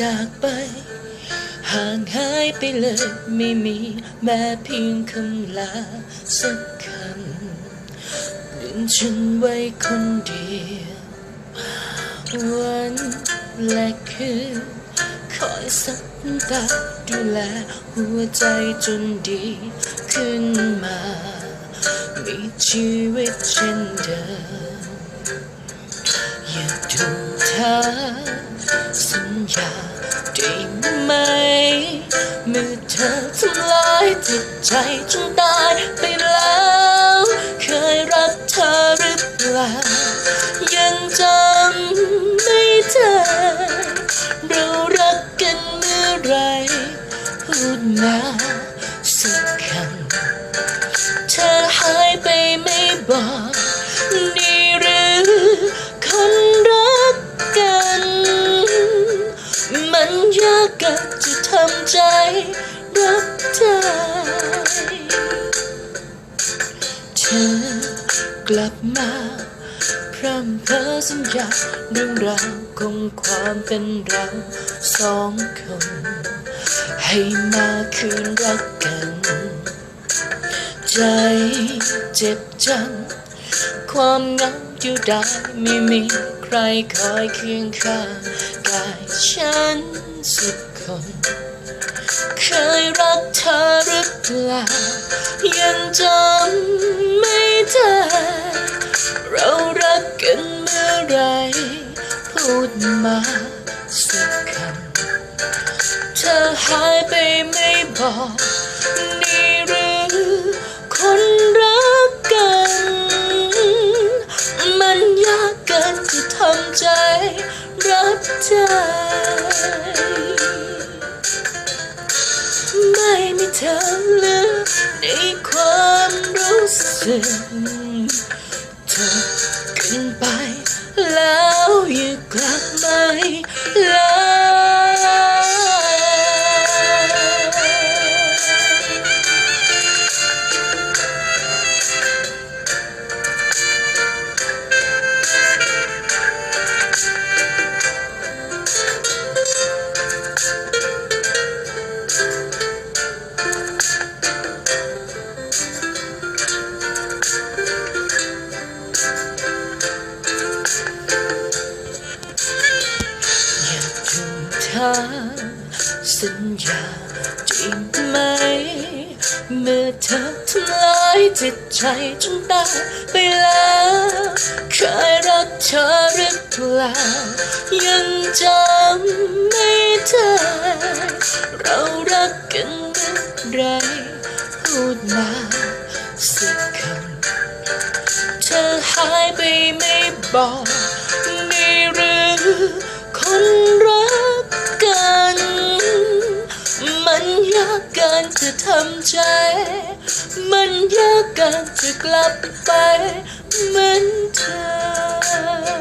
จากไป ห่างหายไปเลยไม่มีแม้เพียงคำลาสักคำลืมฉันไว้คนเดียว วันและคืนคอยสักตาดูแลหัวใจจนดีขึ้นมา มีชีวิตเช่นเดิม อย่ดูท่าสัญญาได้ไหมเมื่อเธอทำลายจิตใจจนตายไปแล้ว เคยรักเธอหรือเปล่ายังจำไม่ได้เรารักกันเมื่อไรพูดมา ยากกันจะทำใจรักเธอเธอกลับมาพร่ำเพ้อสัญญาเรื่องราวของความเป็นเราสองคน ให้มาคืนรักกัน ใจเจ็บจัง ความเหงา อยู่ได้ไม่มีใครคอยเคียงข้างกายฉันสักคน เคยรักเธอหรือเปล่ายังจำไม่ได้เรารักกันเมื่อไรพูดมาสักคำเธอหายไปไม่บอกนี่ รักเธอไม่มีเธอเหลือในความรู้สึกเธอขึ้นไปแล้วอย่ากลับมาอีกแล้วอย่าา สัญญาจริงไหม เมื่อเธอทำลายจิตใจจนตายไปแล้วเคยรักเธอหรือเปล่ายังจำไม่ได้เรารักกันเมื่อไหรพูดมาสักคำเธอหายไปไม่บอกนี่รือ คนรักกัน มันยากเกินจะทำใจ มันยากเกินจะกลับไปเหมือนเธอ